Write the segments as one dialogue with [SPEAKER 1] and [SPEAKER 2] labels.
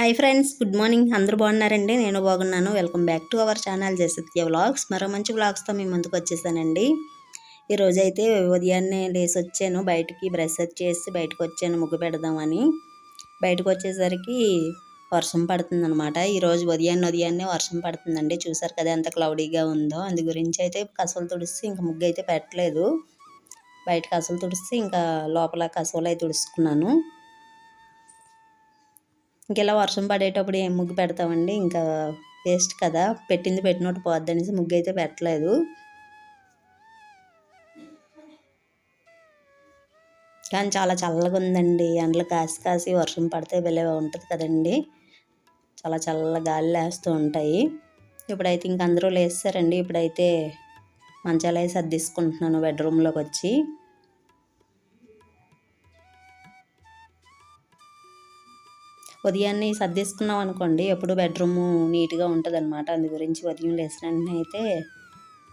[SPEAKER 1] Hi friends good morning అందరూ బాగున్నారండి? నేను బాగున్నాను. Welcome back to our channel Jasatya vlogs మరో మంచి వ్లాగ్స్తో మీ ముందుకు వచ్చేసానండి. ఈరోజైతే అయితే ఉదయాన్నే లేసి వచ్చాను. బయటికి బ్రష్ చేసి బయటకు వచ్చాను ముగ్గు పెడదామని. బయటకు వచ్చేసరికి వర్షం పడుతుంది అనమాట ఈరోజు ఉదయాన్నే ఉదయాన్నే వర్షం పడుతుందండి. చూసారు కదా ఎంత క్లౌడీగా ఉందో. అందు గురించి అయితే కసలు తుడిస్తే ఇంకా ముగ్గు అయితే పెట్టలేదు. బయట కసలు తుడిస్తే ఇంకా లోపల కసలు అయితే తుడుచుకున్నాను. ఇంకెలా వర్షం పడేటప్పుడు ఏం ముగ్గు పెడతామండి? ఇంకా వేస్ట్ కదా. పెట్టింది పెట్టినట్టు పోద్ది అనేసి ముగ్గు అయితే పెట్టలేదు. కానీ చాలా చల్లగా ఉందండి. ఎండలు కాసి కాసి వర్షం పడితే వెళ్ళే ఉంటుంది కదండి. చాలా చల్ల గాలి లేస్తూ ఉంటాయి. ఇప్పుడైతే ఇంక అందరూ లేస్తారండి. ఇప్పుడైతే మంచాలు వేసి సర్దిసుకుంటున్నాను బెడ్రూమ్లోకి వచ్చి. ఉదయాన్నే సర్దేసుకున్నాం అనుకోండి ఎప్పుడు బెడ్రూమ్ నీట్గా ఉంటుంది అనమాట అందు గురించి ఉదయం లేచిన వెంటనే అయితే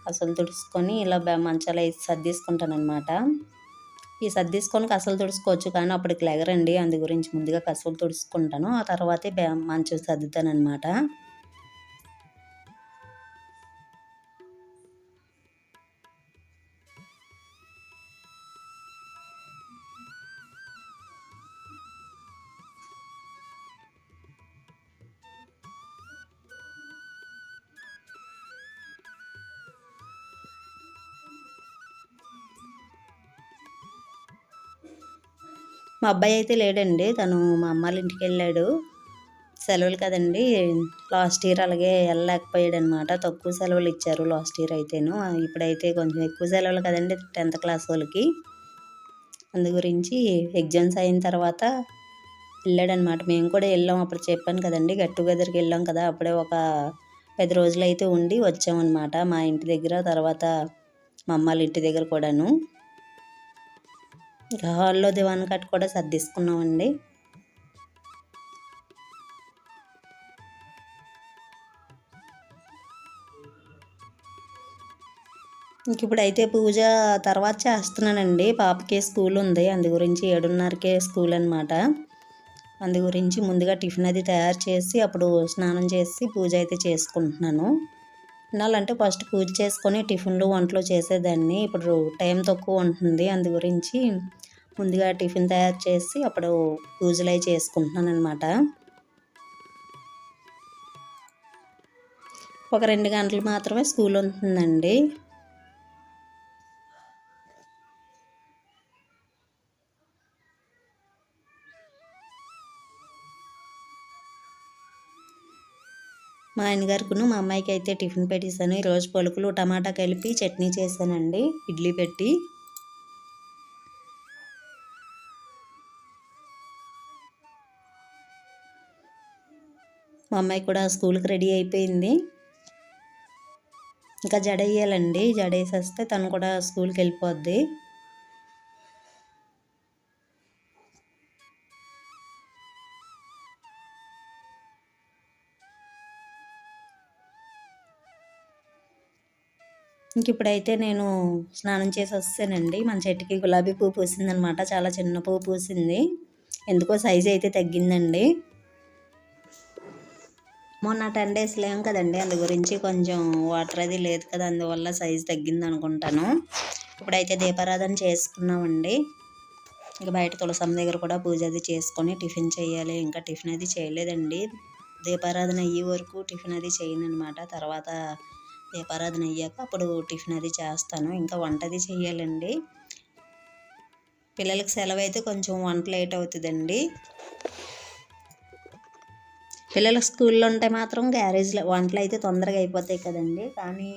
[SPEAKER 1] అసలు తుడుచుకొని ఇలా మంచాలు వేసి అనమాట ఈ సర్దేసుకొని కసలు తుడుచుకోవచ్చు కానీ అప్పటికి లెగరండి. అందు గురించి ముందుగా కసలు తుడుచుకుంటాను. ఆ తర్వాతే మంచం సర్దుతాను మా అబ్బాయి అయితే లేడండి. తను మా అమ్మాళ్ళ ఇంటికి వెళ్ళాడు. సెలవులు కదండి. లాస్ట్ ఇయర్ అలాగే వెళ్ళలేకపోయాడు అనమాట తక్కువ సెలవులు ఇచ్చారు లాస్ట్ ఇయర్ అయితేను. ఇప్పుడైతే కొంచెం ఎక్కువ సెలవులు కదండి టెన్త్ క్లాస్ వాళ్ళకి. అందు గురించి ఎగ్జామ్స్ అయిన తర్వాత వెళ్ళాడనమాట మేము కూడా వెళ్ళాం. అప్పుడు చెప్పాను కదండి. గెట్ టుగెదర్కి వెళ్ళాం కదా. అప్పుడే ఒక పది రోజులు అయితే ఉండి వచ్చామన్నమాట మా ఇంటి దగ్గర. తర్వాత మా అమ్మాళ్ళ ఇంటి దగ్గర కూడాను. ఇంకా హాల్లో దివాన్ కట్ కూడా సర్దిసుకున్నామండి. ఇంక ఇప్పుడైతే పూజ తర్వాత చేస్తున్నానండి. పాపకి స్కూల్ ఉంది. అందు గురించి ఏడున్నరకే స్కూల్ అనమాట అందు గురించి ముందుగా టిఫిన్ అది తయారు చేసి అప్పుడు స్నానం చేసి పూజ అయితే చేసుకుంటున్నాను. తినాలంటే ఫస్ట్ పూజ చేసుకొని టిఫిన్లు వంటలు చేసేదాన్ని. ఇప్పుడు టైం తక్కువ ఉంటుంది. అందు గురించి ముందుగా టిఫిన్ తయారు చేసి అప్పుడు పూజలు అవి చేసుకుంటున్నాను అనమాట ఒక రెండు గంటలు మాత్రమే స్కూల్ ఉంటుందండి. మా ఆయనగారికును మా అమ్మాయికి అయితే టిఫిన్ పెట్టేశాను ఈరోజు పలుకులు టమాటా కలిపి చట్నీ చేశానండి. ఇడ్లీ పెట్టి. మా అమ్మాయి కూడా స్కూల్కి రెడీ అయిపోయింది. ఇంకా జడ వేయాలండి. జడ వేసేస్తే తను కూడా స్కూల్కి వెళ్ళిపోద్ది. ఇంక ఇప్పుడైతే నేను స్నానం చేసి వస్తానండి. మన చెట్టుకి గులాబీ పువ్వు పూసిందనమాట. చాలా చిన్న పువ్వు పూసింది. ఎందుకో సైజు అయితే తగ్గిందండి. మొన్న టెన్ డేస్ లేం కదండి. అందు గురించి కొంచెం వాటర్ అది లేదు కదా అందువల్ల సైజు తగ్గింది అనుకుంటాను ఇప్పుడైతే దీపారాధన చేసుకున్నామండి. ఇక బయట తులసమ్మ దగ్గర కూడా పూజ అది చేసుకొని టిఫిన్ చేయాలి. ఇంకా టిఫిన్ అది చేయలేదండి. దీపారాధన అయ్యే వరకు టిఫిన్ అది చేయను అనమాట తర్వాత దీపారాధన అయ్యాక అప్పుడు టిఫిన్ అది చేస్తాను. ఇంకా వంట అది చేయాలండి. పిల్లలకి సెలవు అయితే కొంచెం వంట లేట్ అవుతుందండి. పిల్లలకు స్కూల్లో ఉంటే మాత్రం గ్యారేజ్లో వంటలు అయితే తొందరగా అయిపోతాయి కదండి. కానీ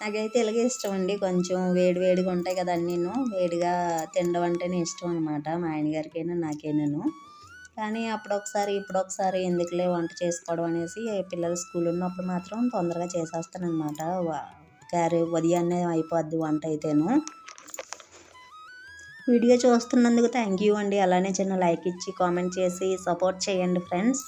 [SPEAKER 1] నాకైతే ఇలాగే ఇష్టం అండి. కొంచెం వేడి వేడిగా ఉంటాయి కదా నేను వేడిగా తినడం అంటేనే ఇష్టం అనమాట మా ఆయనగారికైనా నాకేనాను. కానీ అప్పుడొకసారి ఇప్పుడొకసారి ఎందుకులే వంట చేసుకోవడం అనేసి పిల్లలు స్కూల్ ఉన్నప్పుడు మాత్రం తొందరగా చేసేస్తాను అనమాట క్యారీ ఉదయాన్నే అయిపోద్ది వంట అయితేను. వీడియో చూస్తున్నందుకు థ్యాంక్ యూ అండి. అలానే చిన్న లైక్ ఇచ్చి కామెంట్ చేసి సపోర్ట్ చేయండి ఫ్రెండ్స్.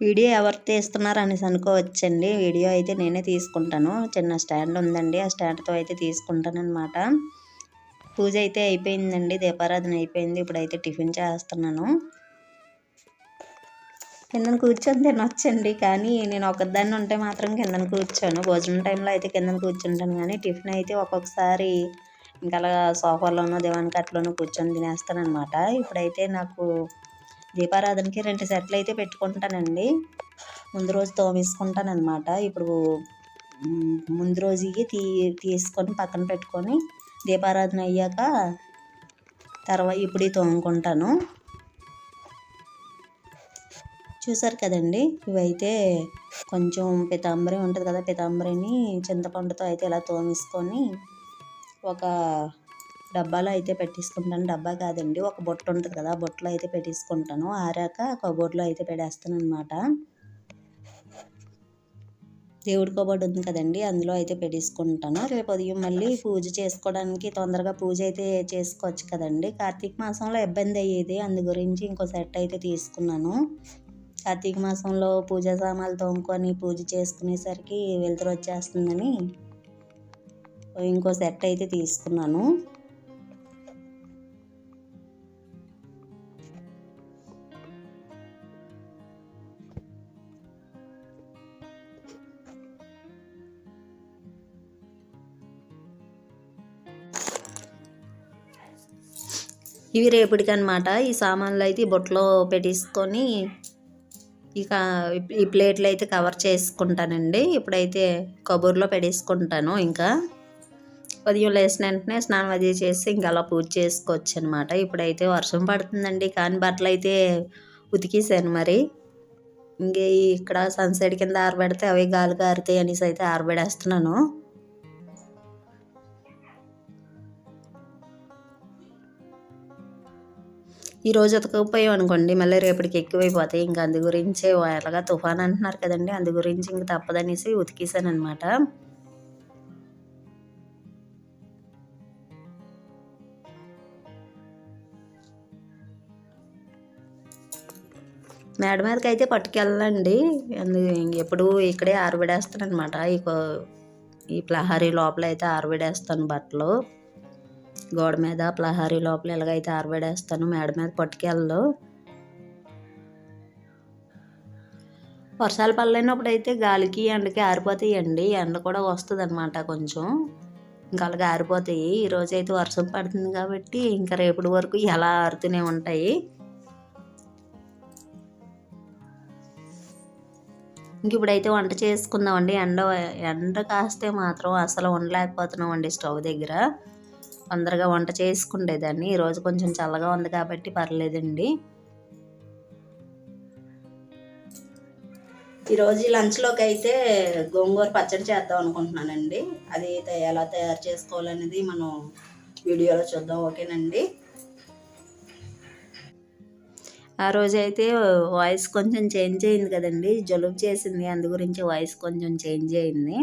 [SPEAKER 1] వీడియో ఎవరు తీస్తున్నారు అనేసి అనుకోవచ్చండి. వీడియో అయితే నేనే తీసుకుంటాను. చిన్న స్టాండ్ ఉందండి. ఆ స్టాండ్తో అయితే తీసుకుంటాను అనమాట పూజ అయితే అయిపోయిందండి. దీపారాధన అయిపోయింది. ఇప్పుడైతే టిఫిన్ చేస్తున్నాను. కిందన కూర్చొని తినొచ్చండి. కానీ నేను ఒకదాన్ని ఉంటే మాత్రం కిందన కూర్చోను. భోజనం టైంలో అయితే కిందన కూర్చుంటాను. కానీ టిఫిన్ అయితే ఒక్కొక్కసారి ఇంకా అలా సోఫాలోనో దివాన్ కట్లోనో కూర్చొని తినేస్తాను అనమాట ఇప్పుడైతే నాకు దీపారాధనకి రెండు సెట్లు అయితే పెట్టుకుంటానండి. ముందు రోజు తోమేసుకుంటాను అనమాట ఇప్పుడు ముందు రోజుకి తీ తీసుకొని పక్కన పెట్టుకొని దీపారాధన అయ్యాక తర్వాత ఇప్పుడు తోముకుంటాను. చూసారు కదండి? ఇవైతే కొంచెం పితాంబరి ఉంటుంది కదా? పితాంబరిని చింతపండుతో అయితే ఇలా తోమేసుకొని ఒక డబ్బాలో అయితే పెట్టేసుకుంటాను. డబ్బా కాదండి ఒక బొట్ట ఉంటుంది కదా ఆ బొట్టలో అయితే పెట్టేసుకుంటాను. ఆరాక కబోర్డ్లో అయితే పెట్టేస్తాను అనమాట దేవుడి కబోర్డ్ ఉంది కదండి అందులో అయితే పెట్టేసుకుంటాను. రేపు ఉదయం మళ్ళీ పూజ చేసుకోవడానికి తొందరగా పూజ అయితే చేసుకోవచ్చు కదండి. కార్తీక మాసంలో ఇబ్బంది అయ్యేది అందు గురించి ఇంకో సెట్ అయితే తీసుకున్నాను. కార్తీక మాసంలో పూజా సామాన్లు తోముకొని పూజ చేసుకునేసరికి వెలుతురు వచ్చేస్తుందని ఇంకో సెట్ అయితే తీసుకున్నాను. ఇవి రేపటికి అనమాట ఈ సామాన్లు అయితే ఈ పెట్టేసుకొని ఇక ఈ ప్లేట్లు అయితే కవర్ చేసుకుంటానండి. ఇప్పుడైతే కబూర్లో పెట్టేసుకుంటాను ఇంకా. ఉదయం లేచిన వెంటనే స్నానం అది చేసి ఇంకా అలా పూజ చేసుకోవచ్చు అనమాట ఇప్పుడైతే వర్షం పడుతుందండి కానీ బట్టలు అయితే ఉతికేసాను మరి. ఇంకే ఇక్కడ సన్సెట్ కింద ఆరబెడితే అవి గాలి కారుతాయి అనేసి అయితే ఆరబెడేస్తున్నాను. ఈరోజు ఉతకపోయాం అనుకోండి మళ్ళీ రేపటికి ఎక్కువైపోతాయి. ఇంకా అందు గురించే ఎలాగా తుఫాన్ అంటున్నారు కదండి అందు గురించి ఇంక తప్పదనేసి ఉతికేసాను అనమాట మేడ మీదకి అయితే పట్టుకెళ్ళండి ఎప్పుడు ఇక్కడే ఆరబెడేస్తాను అనమాట ఈ కో- ఈ ప్లహారీ లోపల అయితే ఆరబెడేస్తాను బట్టలు. గోడ మీద ప్లహారీ లోపల ఎలాగైతే ఆరబెడేస్తాను మేడ మీద పట్టుకెళ్ళు. వర్షాలు పడలేనప్పుడు అయితే గాలికి ఎండకి ఆరిపోతాయండి. ఎండ కూడా వస్తుంది అనమాట కొంచెం. ఇంకా అలాగే ఆరిపోతాయి. ఈరోజు అయితే వర్షం పడుతుంది కాబట్టి ఇంకా రేపటి వరకు ఎలా ఆరుతూనే ఉంటాయి. ఇంక ఇప్పుడైతే వంట చేసుకుందామండి. ఎండ ఎండ కాస్తే మాత్రం అసలు ఉండలేకపోతున్నామండి స్టవ్ దగ్గర. తొందరగా వంట చేసుకుండేదాన్ని. ఈరోజు కొంచెం చల్లగా ఉంది కాబట్టి పర్లేదండి. ఈరోజు లంచ్లోకి అయితే గోంగూర పచ్చడి చేద్దాం అనుకుంటున్నానండి. అది ఎలా తయారు చేసుకోవాలనేది మనం వీడియోలో చూద్దాం ఓకేనండి? ఆ రోజు అయితే వాయిస్ కొంచెం చేంజ్ అయింది కదండి. జలుబు చేసింది అందు గురించి వాయిస్ కొంచెం చేంజ్ అయింది.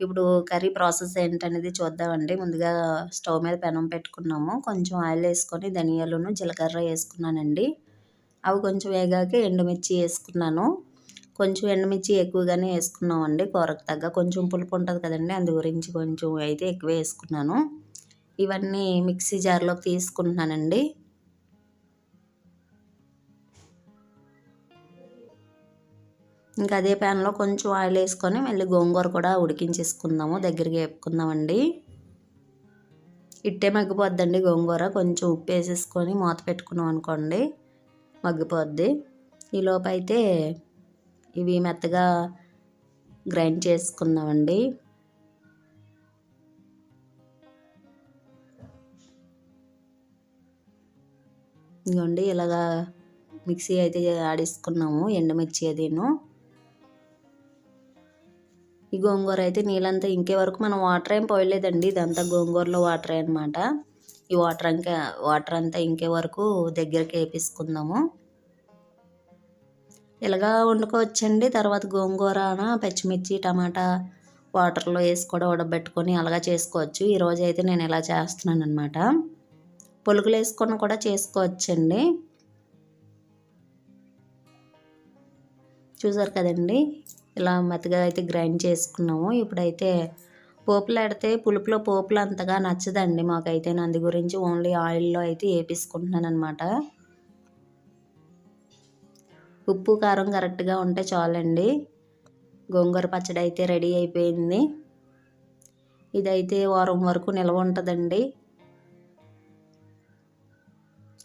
[SPEAKER 1] ఇప్పుడు కర్రీ ప్రాసెస్ ఏంటనేది చూద్దామండి. ముందుగా స్టవ్ మీద పెనం పెట్టుకున్నాము. కొంచెం ఆయిల్ వేసుకొని ధనియాలను జీలకర్ర వేసుకున్నానండి. అవి కొంచెం వేగాక ఎండుమిర్చి వేసుకున్నాను. కొంచెం ఎండుమిర్చి ఎక్కువగానే వేసుకున్నామండి. కూరకు తగ్గ కొంచెం పులుపు ఉంటుంది కదండి. అందు గురించి కొంచెం అయితే ఎక్కువ వేసుకున్నాను. ఇవన్నీ మిక్సీ జార్లోకి తీసుకుంటున్నానండి. ఇంకా అదే ప్యాన్లో కొంచెం ఆయిల్ వేసుకొని మళ్ళీ గోంగూర కూడా ఉడికించేసుకుందాము దగ్గరికి వేపుకుందామండి. ఇట్టే మగ్గిపోద్దండి గోంగూర. కొంచెం ఉప్పు వేసేసుకొని మూత పెట్టుకున్నాం అనుకోండి మగ్గిపోద్ది. ఈలోపు అయితే ఇవి మెత్తగా గ్రైండ్ చేసుకుందామండి. ఇదిగోండి ఇలాగా మిక్సీ అయితే ఆడేసుకున్నాము ఎండుమిర్చి అదిను. ఈ గోంగూర అయితే నీళ్ళంతా ఇంకే వరకు మనం వాటర్ ఏం పోయలేదండి. ఇదంతా గోంగూరలో వాటరే అనమాట ఈ వాటర్ ఇంకా వాటర్ అంతా ఇంకే వరకు దగ్గరికి వేపించుకుందాము ఇలాగా వండుకోవచ్చండి. తర్వాత గోంగూర పచ్చిమిర్చి టమాటా వాటర్లో వేసి కూడా ఉడబెట్టుకొని అలాగా చేసుకోవచ్చు. ఈరోజు అయితే నేను ఇలా చేస్తున్నాను అనమాట పులుకులు వేసుకొని కూడా చేసుకోవచ్చండి. చూసారు కదండి? ఇలా మెత్తగా అయితే గ్రైండ్ చేసుకున్నాము. ఇప్పుడైతే పోపులు పెడితే పులుపులో పోపులు అంతగా నచ్చదండి మాకైతే. అందు గురించి ఓన్లీ ఆయిల్లో అయితే వేపించుకుంటున్నాను అనమాట ఉప్పు కారం కరెక్ట్గా ఉంటే చాలండి. గోంగూర పచ్చడి అయితే రెడీ అయిపోయింది. ఇదైతే వారం వరకు నిల్వ ఉంటుందండి.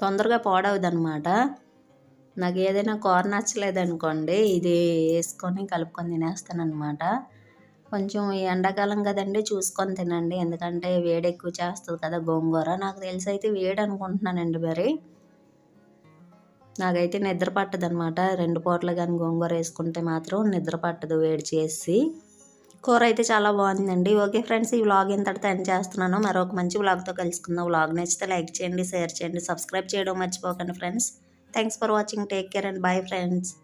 [SPEAKER 1] తొందరగా పాడవదనమాట నాకు ఏదైనా కూర నచ్చలేదు అనుకోండి ఇది వేసుకొని కలుపుకొని తినేస్తాను అనమాట కొంచెం ఈ ఎండాకాలం కదండి చూసుకొని తినండి. ఎందుకంటే వేడి ఎక్కువ చేస్తుంది కదా గోంగూర. నాకు తెలిసి అయితే వేడి అనుకుంటున్నానండి మరి. నాకైతే నిద్ర పట్టదు అనమాట రెండు పూటలు కానీ గోంగూర వేసుకుంటే మాత్రం నిద్ర పట్టదు వేడి చేసి. కూర అయితే చాలా బాగుందండి. ఓకే ఫ్రెండ్స్ ఈ వ్లాగ్ ఇంతటితో ఎండ్ చేస్తున్నాను. మరొక మంచి వ్లాగ్తో కలుసుకుందాం. వ్లాగ్ నచ్చితే లైక్ చేయండి షేర్ చేయండి సబ్స్క్రైబ్ చేయడం మర్చిపోకండి friends. Thanks for watching. Take care and bye friends.